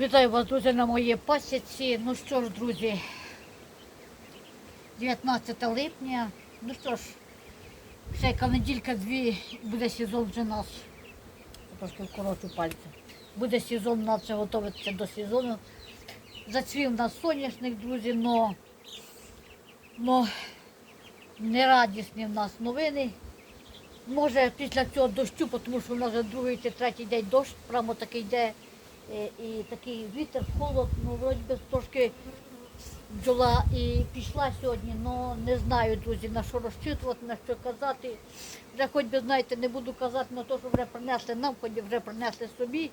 Вітаю вас, друзі, на моїй пасіці. Ну що ж, друзі, 19 липня. Ну що ж, ще яка неділька дві буде сезон вже нас. Трошки вкорочу пальці. Буде сезон, нас вже готуватися до сезону. Зацвів нас соняшник, друзі, но, но нерадісні в нас новини. Може після цього дощу, тому що в нас вже другий чи третій день дощ, прямо такий йде. Е, І такий вітер, холод, ну вроді би трошки бджола і пішла сьогодні, але не знаю, друзі, на що розчитувати, на що казати. Вже хоч би, знаєте, не буду казати на те, що вже принесли нам, хоч вже принесли собі.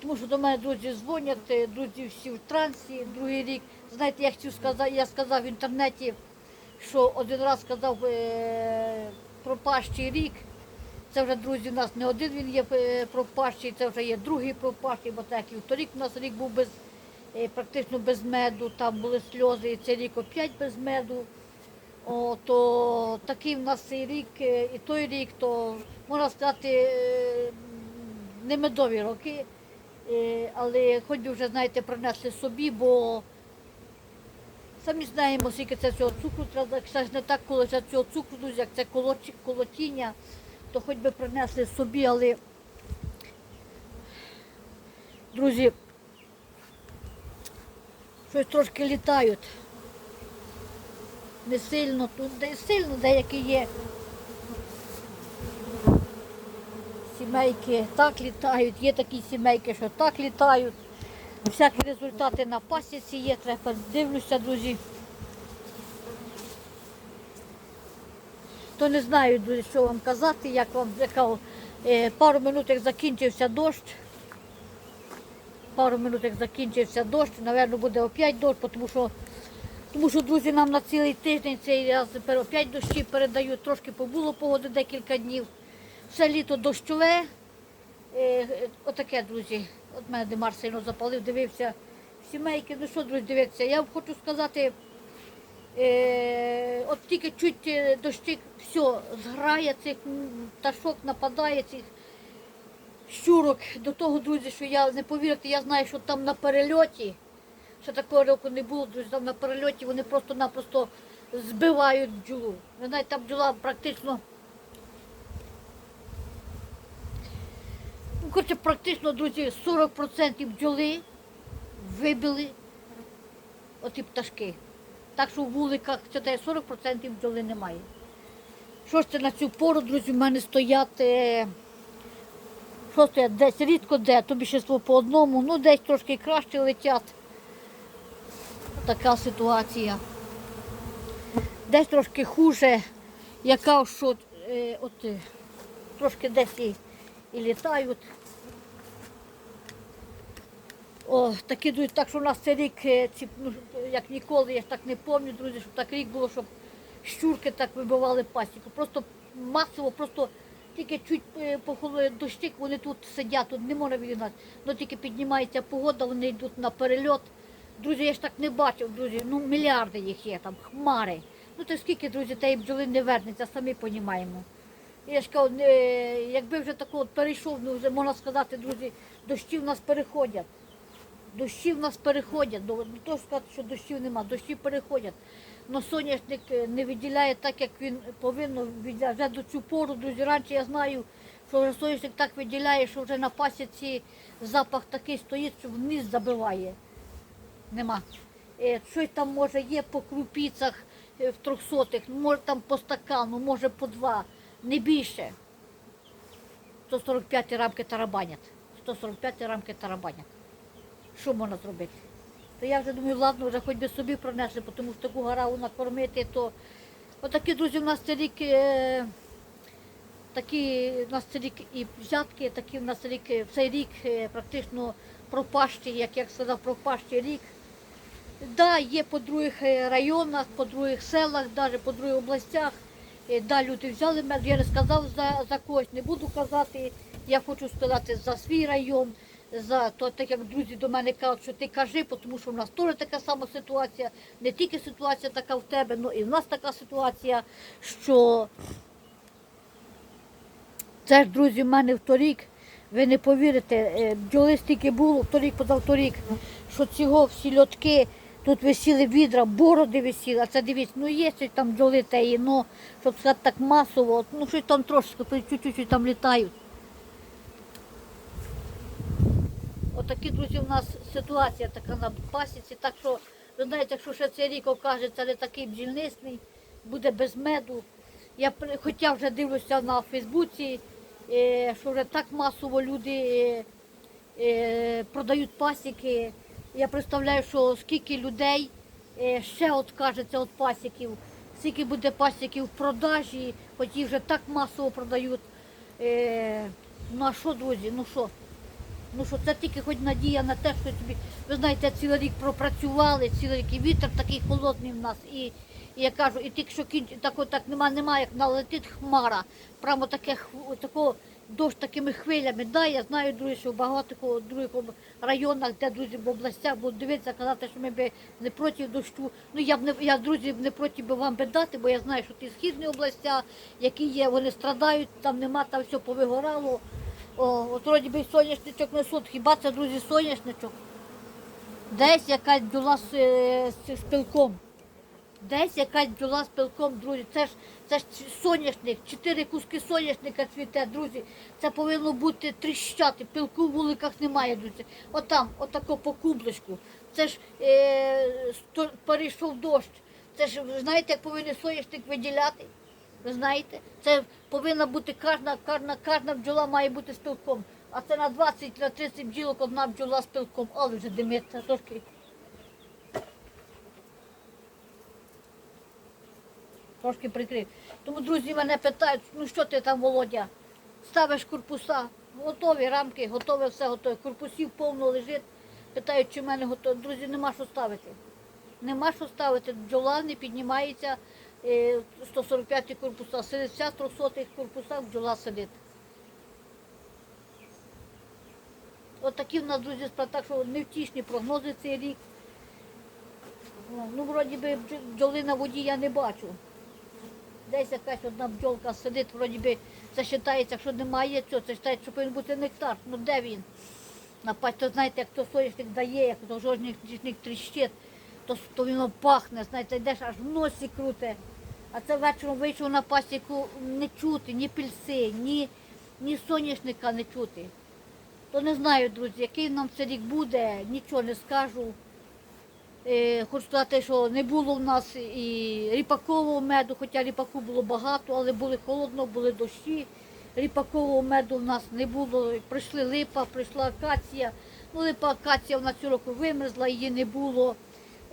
Тому що до мене друзі дзвонять, е, друзі всі в трансі, другий рік. Знаєте, я хотів сказати, я сказав в інтернеті, що один раз сказав е, пропащий рік. Це вже, друзі, у нас не один він є е, пропащий, це вже є другий пропащий, бо так і торік у нас рік був без, е, практично без меду, там були сльози, і цей рік опять без меду. О, то такий в нас цей рік е, і той рік, то можна сказати, не медові роки, але хоч би вже, знаєте, принесли собі, бо самі знаємо, скільки це цього цукру треба, не так, це цього цукру, друзі, як це колотіння то хоч би принесли собі, але, друзі, щось трошки літають. Не сильно тут, де сильно деякі є. Сімейки так літають, є такі сімейки, що так літають. Всякі результати на пасіці є, треба дивлюся, друзі. То не знаю, що вам казати, як вам яка, е, пару минут закінчився дощ. Пару минут як закінчився дощ, напевно, буде опять дощ, тому що, тому що, друзі, нам на цілий тиждень цей раз опять дощі передають, трошки побуло погоди декілька днів. Все літо дощове. Е, отаке, друзі. От мене Димар сильно запалив, дивився сімейки. Ну що, друзі, дивіться, я вам хочу сказати. Е, от тільки чуть е, дощик, все, зграє цих пташок, нападає цих щурок. До того, друзі, що я не повірите, я знаю, що там на перельоті, що такого року не було, друзі, там на перельоті вони просто-напросто збивають бджолу. Ви знаєте, там бджола практично. Ну, коротше, практично, друзі, 40% бджоли вибили оті пташки. Так що в вуликах це те 40% бджоли немає. Що ж це на цю пору, друзі, в мене стоять, е, що стоять, десь рідко де, то більшість по одному, ну десь трошки краще летять. Така ситуація. Десь трошки хуже, яка що е, от, е, трошки десь і, і літають. О, такі друзі, так що у нас цей рік, е, ці, ну, як ніколи, я ж так не пам'ятаю, друзі, щоб так рік було, щоб щурки так вибивали пасіку. Просто масово, просто тільки чуть е, похолодає дощик, вони тут сидять, тут не можна відігнати. Ну тільки піднімається погода, вони йдуть на перельот. Друзі, я ж так не бачив, друзі, ну мільярди їх є там, хмари. Ну то скільки, друзі, тієї бджоли не вернеться, самі розуміємо. Я ж кажу, е, якби вже такого перейшов, ну вже можна сказати, друзі, дощі в нас переходять. Дощі в нас переходять, ну, не то сказати, що дощів нема, дощі переходять. Но соняшник е, не виділяє так, як він повинен виділяти. Вже до цю пору, друзі, раніше я знаю, що вже соняшник так виділяє, що вже на пасіці запах такий стоїть, що вниз забиває. Нема. Е, Щось там може є по крупіцях е, в трьохсотих, ну, може там по стакану, може по два, не більше. 145 рамки тарабанять. 145 рамки тарабанять що можна зробити? То я вже думаю, ладно, вже хоч би собі пронесли, тому що таку гараву накормити, то отакі, друзі, у нас цей рік, е, такі у нас цей рік і взятки, такі у нас цей рік, цей рік е, практично пропащий, як я сказав, пропащий рік. Да, є по других е, районах, по других селах, навіть по других областях. Е, Да, люди взяли мед, я не сказав за, за когось, не буду казати. Я хочу сказати за свій район, за то, так як друзі до мене кажуть, що ти кажи, тому що в нас теж така сама ситуація. Не тільки ситуація така в тебе, але і в нас така ситуація, що це ж, друзі, в мене вторік Ви не повірите, е, бджоли стільки було, торік позавторік, що цього всі льотки, тут висіли відра, бороди висіли, а це дивіться, ну є щось там бджоли теї, ну, щоб сказати так масово, ну щось там трошки, чуть-чуть там літають. Отакі, друзі, у нас ситуація така на пасіці. Так що, ви знаєте, якщо ще цей рік окажеться не такий бджільнисний, буде без меду. Я хоча вже дивлюся на Фейсбуці, е, що вже так масово люди е, е, продають пасіки. Я представляю, що скільки людей ще откажеться від пасіків, скільки буде пасіків в продажі, хоч їх вже так масово продають. Ну а що, друзі, ну що? Ну що це тільки хоч надія на те, що тобі, ви знаєте, цілий рік пропрацювали, цілий рік і вітер такий холодний в нас. І, і я кажу, і тільки що кінч, так, так нема, нема, як налетить хмара, прямо таке такого дощ такими хвилями. Да, я знаю, друзі, що в багатьох других районах, де друзі в областях будуть дивитися, казати, що ми би не проти дощу. Ну я б не я, друзі, не проти би вам би дати, бо я знаю, що ті східні областя, які є, вони страдають, там нема, там все повигорало. О, от вроді би соняшничок несуть, хіба це, друзі, соняшничок? Десь якась бджола з, е, з, з пилком. Десь якась бджола з пилком, друзі. Це ж, це ж соняшник, чотири куски соняшника цвіте, друзі. Це повинно бути тріщати, пилку в вуликах немає, друзі. Отам, отако по кубличку. Це ж е, перейшов дощ. Це ж, знаєте, як повинен соняшник виділяти? Ви знаєте, це повинна бути кожна, кожна, кожна бджола має бути з пилком. А це на 20 на 30 бджілок одна бджола з пилком, але вже димиться трошки. Трошки прикрив. Тому друзі мене питають, ну що ти там, Володя? Ставиш корпуса, готові рамки, готове все готове. Корпусів повно лежить. Питають, чи в мене готове. Друзі, нема що ставити. Нема що ставити. Бджола не піднімається. Е, 145 корпуса. Сидить вся 300 корпусах бджола сидить. От такі в нас, друзі. Так що невтішні прогнози цей рік. Ну, вроді би бдж- бджоли на воді я не бачу. Десь якась одна бджолка сидить, вроді би це вважається, що немає цього, це вважається, що повинен бути нектар. Ну де він? Напасть, то знаєте, як то соняшник дає, як то жожник тріщить, то, то воно пахне, знаєте, йдеш аж в носі круте. А це вечором вийшов на пасіку не чути, ні пільси, ні, ні соняшника не чути. То не знаю, друзі, який нам цей рік буде, нічого не скажу. Е, хочу сказати, що не було в нас і ріпакового меду, хоча ріпаку було багато, але було холодно, були дощі. Ріпакового меду в нас не було. Прийшли липа, прийшла акація. Ну, липа акація в нас цього року вимерзла, її не було.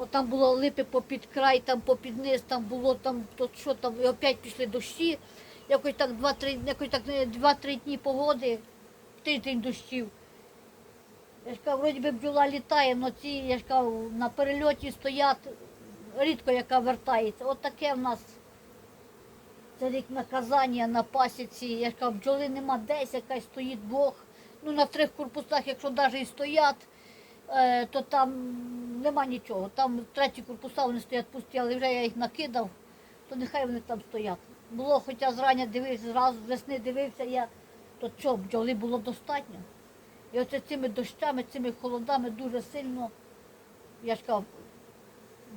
Там було липи попід край, там попід низ, там було там, то що там, і опять пішли дощі. Якось так два-три, якось так е, два-три дні погоди, тиждень дощів. Я ж кажу, вроді би бджола літає, але ці, я ж кажу, на перельоті стоять, рідко яка вертається. От таке в нас це рік наказання на пасіці. Я ж кажу, бджоли нема десь, якась стоїть Бог. Ну на трьох корпусах, якщо навіть і стоять, е, то там нема нічого. Там треті корпуса вони стоять пусті, але вже я їх накидав, то нехай вони там стоять. Було, хоча зрання дивився, зразу з весни дивився я, то що, бджоли було достатньо. І оце цими дощами, цими холодами дуже сильно, я ж кажу,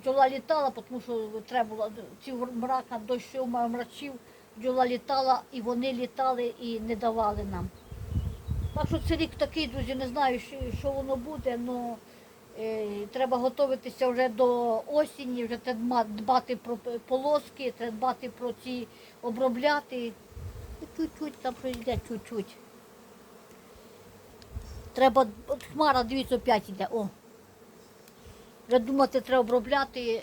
бджола літала, тому що треба було ці мрака, дощів, мрачів, бджола літала, і вони літали і не давали нам. Так що це рік такий, друзі, не знаю, що, воно буде, але треба готуватися вже до осені, вже треба дбати про полоски, треба дбати про ці обробляти. Чуть-чуть там пройде, чуть-чуть. Треба, от хмара, дивіться, опять іде. О. Вже думати, треба обробляти,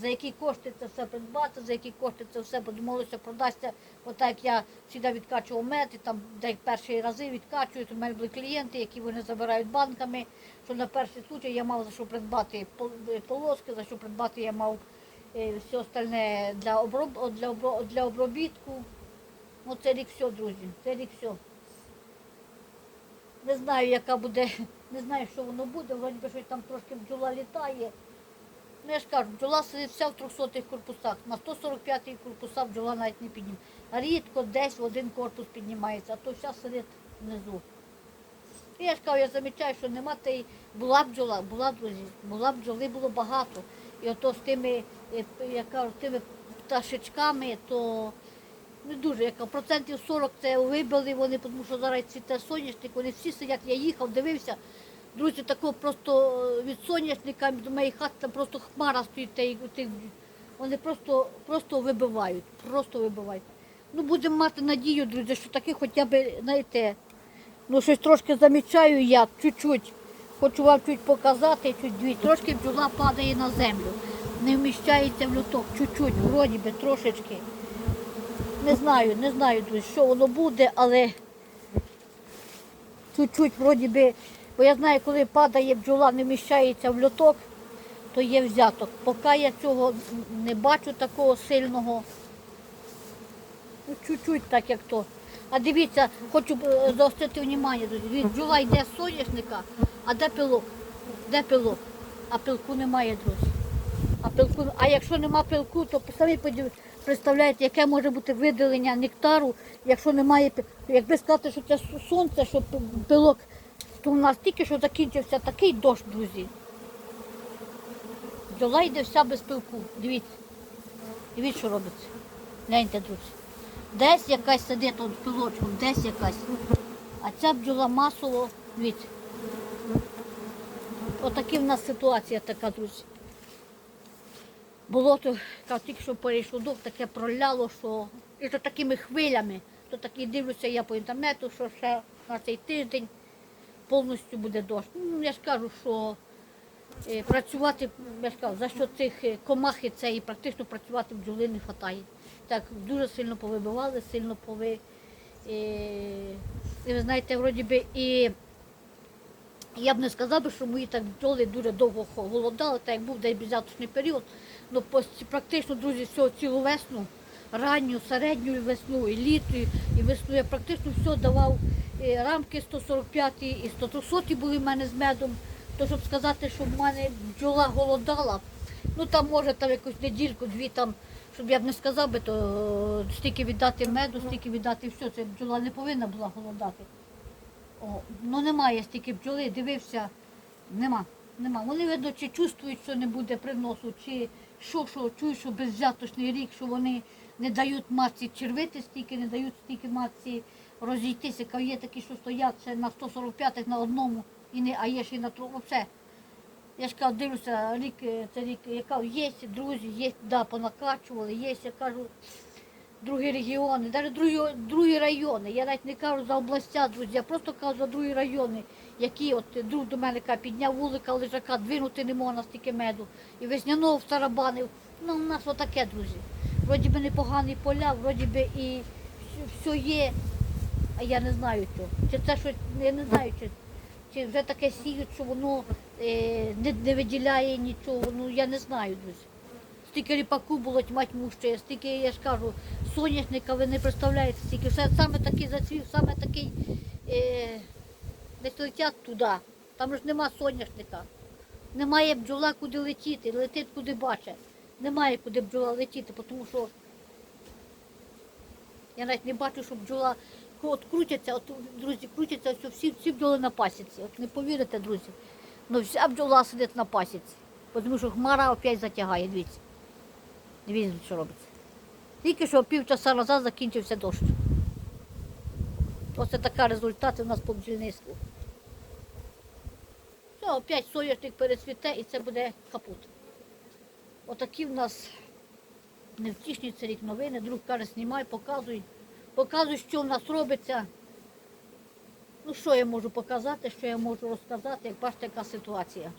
за які кошти це все придбати, за які кошти це все подумалося, продасться. Отак як я завжди відкачував мед, і там де перші рази відкачують. У мене були клієнти, які вони забирають банками, що на перший случай я мав за що придбати полоски, за що придбати я мав е, все остальне для, оброб, для, обро- для обробітку. Ну, це рік все, друзі, це рік все. Не знаю, яка буде, не знаю, що воно буде, вроді би щось там трошки бджола літає. Ну я ж кажу, бджола сидить вся в 300-х корпусах. На 145-й корпуса бджола навіть не підніме. Рідко десь в один корпус піднімається, а то вся сидить внизу. І я ж кажу, я замічаю, що нема тієї, була бджола, була, друзі, була бджоли було багато. І ото з тими, е, я кажу, тими пташечками, то не дуже, яка процентів 40 це вибили вони, тому що зараз цвіте соняшник, вони всі сидять, я їхав, дивився. Друзі, такого просто е, від соняшника до моєї хати там просто хмара стоїть тих вони просто, просто вибивають, просто вибивають. Ну, будемо мати надію, друзі, що таки хоча б, знаєте, ну щось трошки замічаю я, чуть-чуть. Хочу вам чуть показати, чуть дві. Трошки бджола падає на землю. Не вміщається в люток, чуть-чуть, вроді би, трошечки. Не знаю, не знаю, друзі, що воно буде, але чуть-чуть вроді би, бо я знаю, коли падає бджола, не вміщається в льоток, то є взяток. Поки я цього не бачу такого сильного, ну, чуть-чуть так як то. А дивіться, хочу е, заострити увагу, Бджола йде з соняшника, а де пилок? Де пилок? А пилку немає, друзі. А, пилку, а якщо нема пилку, то самі представляєте, яке може бути видалення нектару, якщо немає Якби сказати, що це сонце, що пилок, то у нас тільки що закінчився такий дощ, друзі. Бджола йде вся без пилку. Дивіться. Дивіться, що робиться. Гляньте, друзі. Десь якась сидить от пилочком, десь якась. А ця бджола масово, дивіться. Отакі в нас ситуація така, друзі. Болото, тільки що перейшов дух, таке проляло, що і то такими хвилями. То такі дивлюся я по інтернету, що ще на цей тиждень повністю буде дощ. Ну, я ж кажу, що е, працювати, я ж кажу, за що цих е, комах і це і практично працювати бджоли не вистачає. Так, дуже сильно повибивали, сильно пови. Е, і ви знаєте, вроді би і я б не сказала, що мої так бджоли дуже довго голодали, так як був десь беззяточний період. Ну, практично, друзі, всю цілу весну, ранню, середню весну, і літо, і весну я практично все давав е, рамки 145 і 130 були в мене з медом. То щоб сказати, що в мене бджола голодала, ну там може там якусь недільку, дві там, щоб я б не сказав би, то е, стільки віддати меду, стільки віддати все. Це бджола не повинна була голодати. О, ну немає стільки бджоли, дивився, нема. Нема. Вони, видно, чи чувствують, що не буде приносу, чи що, що чують, що безвзяточний рік, що вони не дають матці червити стільки, не дають стільки матці розійтися. Кажу, Є такі, що стоять ще на 145-х на одному, і не, а є ще й на трьох. Оце. Я ж кажу, дивлюся, рік, е, це рік, я кажу, є друзі, є, да, понакачували, є, я кажу, другі регіони, навіть другі, другі райони. Я навіть не кажу за областя, друзі, я просто кажу за другі райони, які от друг до мене каже, підняв вулика лежака, двинути не можна стільки меду. І весняного в втарабанив. Ну, у нас отаке, друзі. Вроді би непогані поля, вроді би і все є, а я не знаю чого. Чи це щось, я не знаю, чи, чи вже таке сіють, що воно е, не, не виділяє нічого. Ну я не знаю, друзі. Стільки ріпаку було тьмать мущає, стільки, я ж кажу, соняшника ви не представляєте, стільки. Все саме такий зацвів, саме такий е, десь летять туди. Там ж нема соняшника. Немає бджола куди летіти, летить куди бачить. Немає куди бджола летіти, тому що я навіть не бачу, що бджола от крутяться, от, друзі, крутяться, все, всі, всі бджоли на пасіці. От не повірите, друзі. Ну вся бджола сидить на пасіці. Тому що хмара опять затягає, дивіться. Дивіться, що робиться. Тільки що півчаса назад закінчився дощ. Оце така результат у нас по бджільництву. Все, опять соняшник перецвіте і це буде капут. Отакі в нас невтішні це рік новини. Друг каже, знімай, показуй. Показуй, що в нас робиться. Ну, що я можу показати, що я можу розказати, як бачите, яка ситуація.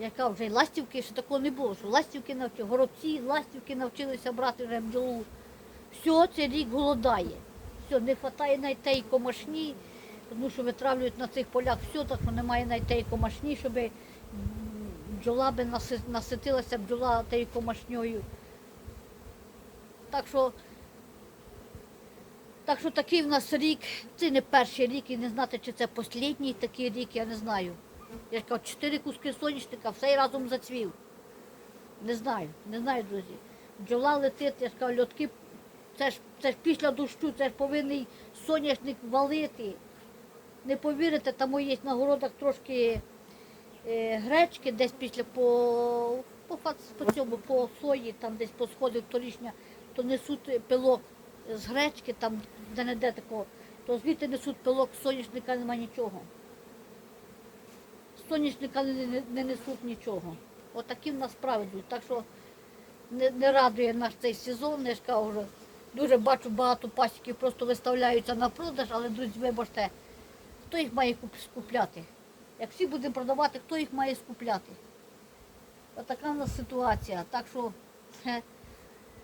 Яка вже ластівки, ще такого не було, що ластівки навчили, горобці, ластівки навчилися брати вже бджолу. Все, цей рік голодає. Все, не вистачає навіть тієї комашні, тому що витравлюють на цих полях все, так що немає навіть тієї комашні, щоб бджола би наси- наситилася бджола тією комашньою. Так що, так що такий в нас рік, це не перший рік, і не знати, чи це останній такий рік, я не знаю. Я кажу, чотири куски соняшника, все разом зацвів. Не знаю, не знаю, друзі. Бджола летить, я кажу, льотки, це ж, це ж після дощу, це ж повинен соняшник валити. Не повірите, там є на городах трошки гречки, десь після по, по, по цьому, по сої, там десь по сходу торішня, то несуть пилок з гречки, там де не де такого, то звідти несуть пилок соняшника, нема нічого. З соняшника не, не, не несуть нічого. Отакі в нас справи. Так що не, не радує наш цей сезон, я ж кажу, дуже бачу багато пасіків просто виставляються на продаж, але друзі, вибачте, хто їх має куп- скупляти? Як всі будемо продавати, хто їх має скупляти? Отака в нас ситуація. Так що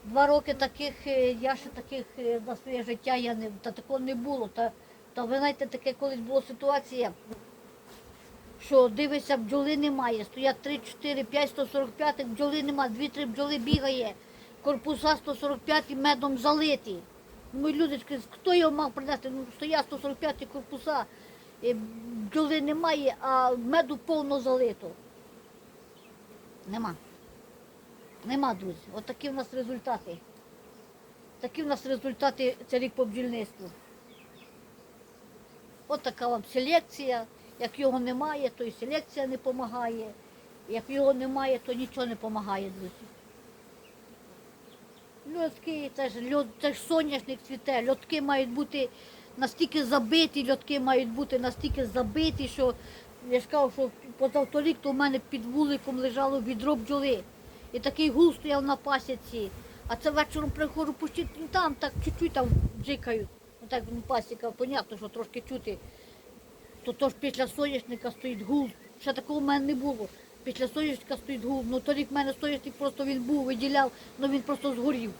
два роки таких, е, я ще таких е, за своє життя я не, та такого не було. Та, та ви знаєте, таке колись була ситуація, що дивишся, бджоли немає. Стоять 3, 4, 5, 145, бджоли немає, 2-3 бджоли бігає, корпуса 145 медом залиті. І людочки, хто його мав принести? Ну, стоять 145 корпуса, бджоли немає, а меду повно залито. Нема. Нема, друзі. От такі в нас результати. Такі в нас результати це рік по бджільництву. От така вам селекція. Як його немає, то і селекція не допомагає. Як його немає, то нічого не допомагає, друзі. Льотки, це ж, льот, це ж соняшник цвіте. Льотки мають бути настільки забиті, льотки мають бути настільки забиті, що я кажу, що позавторік то в мене під вуликом лежало відро бджоли. І такий гул стояв на пасіці. А це вечором приходжу пущити, ну, там так чуть-чуть там джикають. Ну так ну, пасіка, понятно, що трошки чути. То то ж після соняшника стоїть гул. Ще такого в мене не було. Після соняшника стоїть гул. Ну торік в мене соняшник просто він був, виділяв, ну він просто згорів.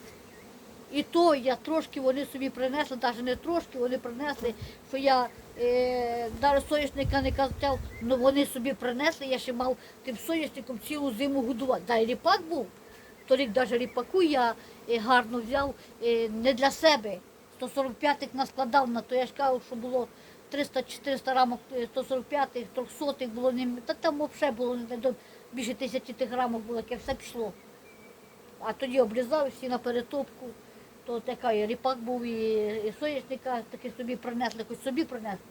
І то я трошки вони собі принесли, навіть не трошки, вони принесли, що я е, навіть соняшника не казав, ну вони собі принесли, я ще мав тим соняшником цілу зиму годувати. Да, і ріпак був. Торік навіть ріпаку я е, гарно взяв е, не для себе. 145-х наскладав на то, я ж кажу, що було 300-400 рамок е, 145-х, 300-х було не та там взагалі було не більше тисячі тих рамок було, яке все пішло. А тоді обрізав всі на перетопку. То така і ріпак був, і, і соняшника таки собі принесли, хоч собі принесли.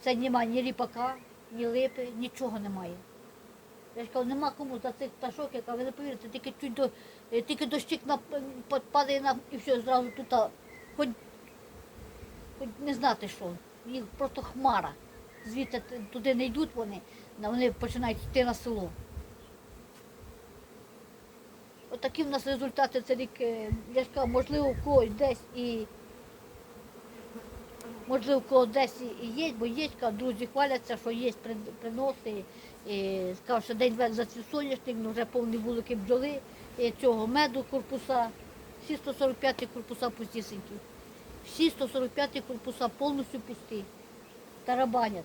Це немає ні ріпака, ні липи, нічого немає. Я ж кажу, нема кому за цих пташок, яка ви не повірите, тільки чуть до, е, тільки дощик на, па- падає на і все, зразу тут, хоч, хоч не знати що, їх просто хмара. Звідти туди не йдуть вони, вони починають йти на село. Отакі в нас результати це рік. е, Я кажу, можливо, в когось десь і можливо, в когось десь і- є, бо є, друзі хваляться, що є приноси. І, сказав, що день за цей соняшник, ну, вже повні вулики бджоли, і цього меду корпуса. Всі 145 корпуса пустісенькі. Всі 145 корпуса повністю пусті. Тарабанять.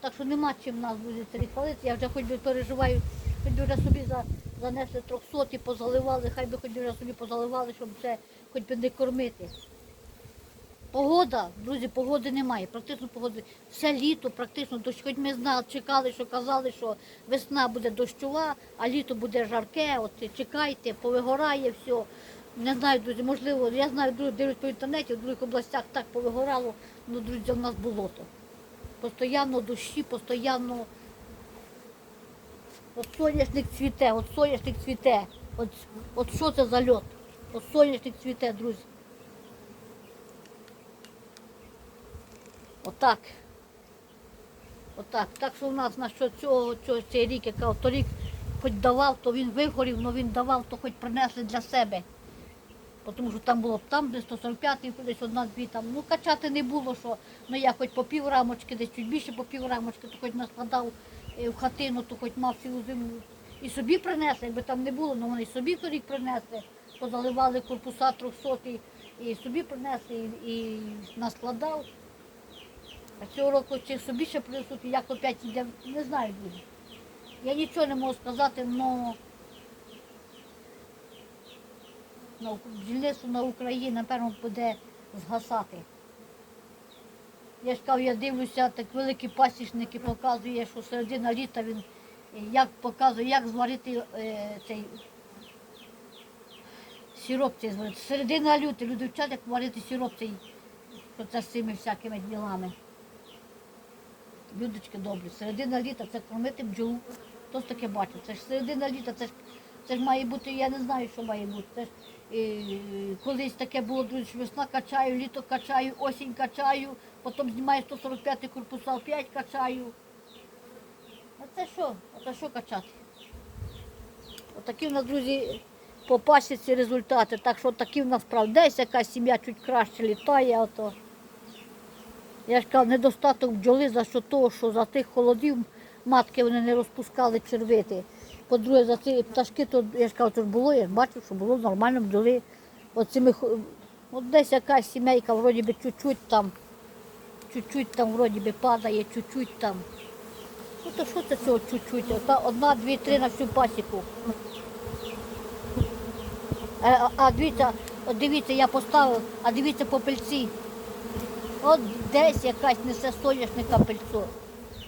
Так що нема чим нас буде хвалити. Я вже хоч би переживаю, хоч би вже собі за, занесли трьохсоті, позаливали, хай би хоч би собі позаливали, щоб це хоч би не кормити. Погода, друзі, погоди немає. Практично погоди. Все літо, практично дощ. Хоч ми знали, чекали, що казали, що весна буде дощова, а літо буде жарке. От чекайте, повигорає все. Не знаю, друзі, можливо, я знаю, друзі, дивлюсь по інтернеті, в других областях так повигорало, ну, друзі, в нас болото. Постоянно дощі, постоянно. От соняшник цвіте, от соняшник цвіте. От, от що це за льот? От соняшник цвіте, друзі. Отак. Отак. Так що в нас на що цього, цього цей рік, яка торік хоч давав, то він вигорів, але він давав, то хоч принесли для себе. Тому що там було там, де 145 десь одна-дві там. Ну качати не було, що ну я хоч по пів рамочки, десь чуть більше по пів рамочки, то хоч наскладав в хатину, то хоч мав цілу зиму. І собі принесли, якби там не було, ну вони собі торік принесли, позаливали корпуса 300 і, собі принесли, і, і наскладав. А цього року чи собі ще принесуть, як опять йде, не знаю дуже. Я нічого не можу сказати, але бджільництво на Україні, напевно, буде згасати. Я ж кажу, я дивлюся, так великі пасічники показує, що середина літа він як показує, як зварити е, цей сироп цей зварити. Середина люта, люди вчать, як варити сироп цей це з цими всякими ділами. Людочки добрі, середина літа це кормити бджолу. Хто ж таке бачив? Це ж середина літа, це ж, це ж має бути, я не знаю, що має бути. Це ж, колись таке було, друзі, весна качаю, літо качаю, осінь качаю, потім знімаю 145 корпуса, опять качаю. А це що? А це що качати? Отакі в нас, друзі, по пасіці результати. Так що такі в нас справді. Десь якась сім'я чуть краще літає, а то. Я ж кажу, недостаток бджоли за що того, що за тих холодів матки вони не розпускали червити. По-друге, за ці пташки, то я ж кажу, то ж було, я ж бачив, що було нормально бджоли. Оцими, от десь якась сімейка, вроді би, чуть-чуть там, чуть-чуть там вроді би падає, чуть-чуть там. Ну то що це цього чуть-чуть? Одна, дві, три на всю пасіку. А, а, а дивіться, от дивіться, я поставив, а дивіться по пельці. От десь якась несе соняшника пельцо.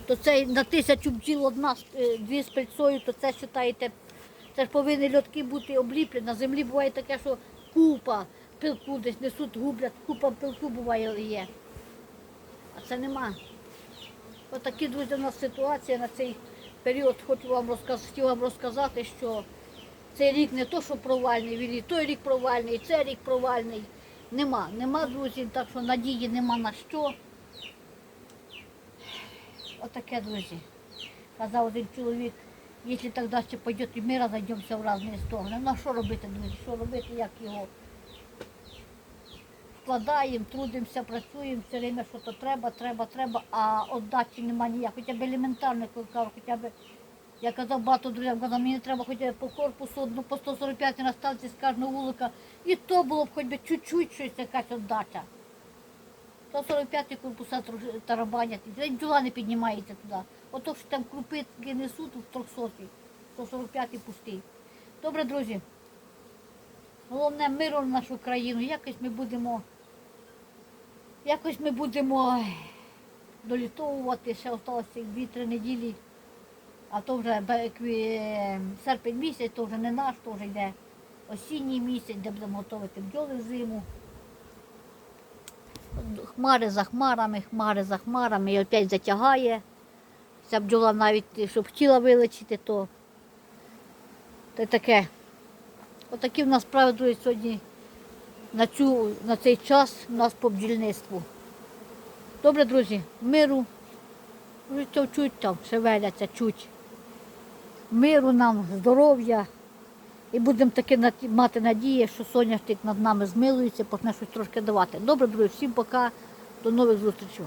То це на тисячу бджіл одна, е, дві з пельцою, то це вважаєте, це ж повинні льотки бути обліплені. На землі буває таке, що купа пилку десь несуть, гублять, купа пилку буває є. А це нема. Отакі, друзі, у нас ситуація на цей період. Хочу вам розказ, хотів вам розказати, що цей рік не то, що провальний, він і той рік провальний, і цей рік провальний. Нема, нема, друзі, так що надії нема на що. Отаке, друзі. Казав один чоловік, якщо так далі пойде, і ми розійдемося в різні сторони. Ну а що робити, друзі? Що робити, як його вкладаємо, трудимося, працюємо, все время що то треба, треба, треба, а отдачі немає ніяк. Хоча б елементарно, хоча б, я казав багато друзям, казав, мені треба хоча б по корпусу одну по 145 на станції з кожного вулика. І то було б хоч би чуть-чуть щось якась отдача. 145 корпуса тарабанять, і не піднімається туди. Ото що там крупитки несуть в 300 145-й пустий. Добре, друзі. Головне миру в нашу країну. Якось ми будемо, якось ми будемо долітовувати, ще осталося 2-3 неділі. А то вже серпень місяць, то вже не наш, то вже йде осінній місяць, де будемо готувати бджоли зиму. Хмари за хмарами, хмари за хмарами, і опять затягає. Ця бджола навіть, щоб хотіла вилечити, то, й таке. Отакі в нас справи, сьогодні на, цю, на цей час у нас по бджільництву. Добре, друзі, миру. Чуть там, шевеляться, чуть. Миру нам, здоров'я. І будемо таки мати надію, що соняшник над нами змилується, почне щось трошки давати. Добре, друзі, всім пока, до нових зустрічей.